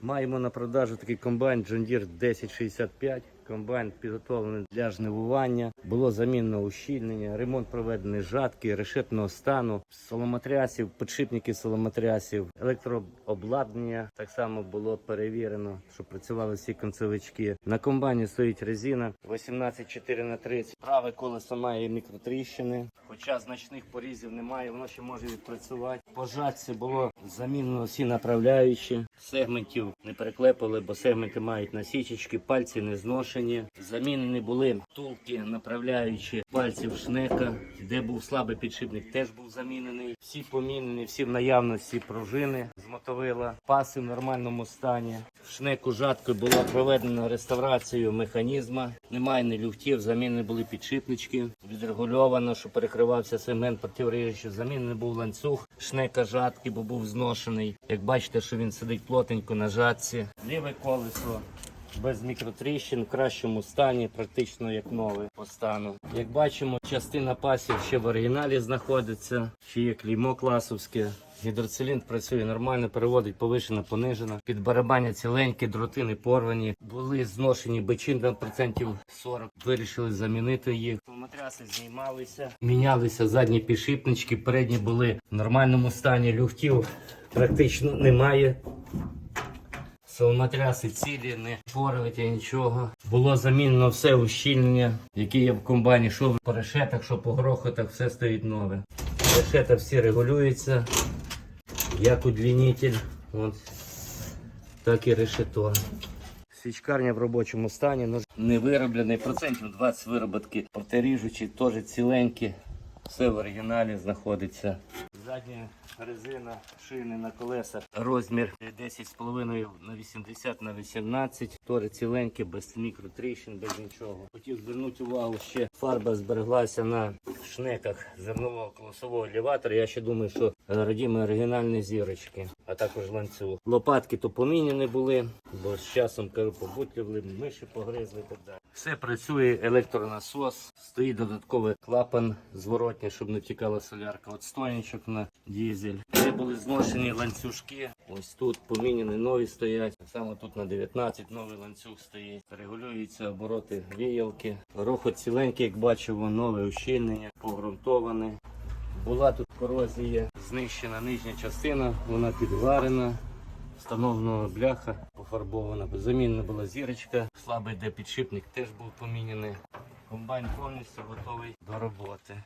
Маємо на продажу такий комбайн John Deere 1065. Комбайн підготовлений для жнивування. Було замінено ущільнення, ремонт проведений жатки, решетного стану, соломотрясів, підшипники соломотрясів, електрообладнання. Так само було перевірено, щоб працювали всі концевички. На комбайні стоїть резина 184 на 30. Праве колесо має мікротріщини, хоча значних порізів немає, воно ще може відпрацювати. По жатці було замінено всі направляючі. Сегментів не переклепали, бо сегменти мають насічечки, пальці не зношені. Замінені були втулки, направляючі пальців шнека, де був слабий підшипник, теж був замінений. Всі помінені, всі в наявності пружини з мотовила, паси в нормальному стані. В шнеку жаткою була проведена реставрація механізма. Немає ні люфтів, замінені були підшипнички. Відрегульовано, що перекривався сегмент противоріжучої заміни, не був ланцюг шнека жатки, бо був зношений. Як бачите, що він сидить плотенько на жатці. Ліве колесо без мікротріщин, в кращому стані, практично як нове по стану. Як бачимо, частина пасів ще в оригіналі знаходиться, ще є клеймо класовське. Гідроциліндр працює нормально, переводить повишено, понижено. Під барабаня ціленькі, дроти не порвані. Були зношені бичин на процентів 40. Вирішили замінити їх. Матряси знімалися, мінялися задні підшипнички, передні були в нормальному стані. Люфтів практично немає. Соломотряси цілі, не порваті нічого. Було замінено все ущільнення, яке є в комбайні. Що по решетах, що по грохотах, все стоїть нове. Решета всі регулюються, як удлінитель, от, так і решето. Свічкарня в робочому стані, нож не вироблений, процентів 20 вироботки, повторіжучі, теж ціленькі. Все в оригіналі знаходиться. Задня резина, шини на колесах. Розмір 10,5 на 80 на 18. Тори ціленькі, без мікротріщин, без нічого. Хотів звернути увагу, ще фарба збереглася на шнеках зернового колосового елеватора. Я ще думаю, що родіми оригінальні зірочки, а також ланцюг. Лопатки то поміняні були, бо з часом кажу, побутлювали, миші погризли і так далі. Все працює, електронасос, стоїть додатковий клапан зворотній, щоб не втікала солярка. От стоянчик на дізель. Де були зношені ланцюжки. Ось тут поміняні нові стоять. Так само тут на 19 новий ланцюг стоїть. Регулюються обороти віялки. Рухот ціленький, як бачимо, нове ущільнення, погрунтоване. Була тут корозія, знищена нижня частина, вона підварена. Встановлена бляха, пофарбована, замінена була зірочка, слабий де підшипник теж був поміняний. Комбайн повністю готовий до роботи.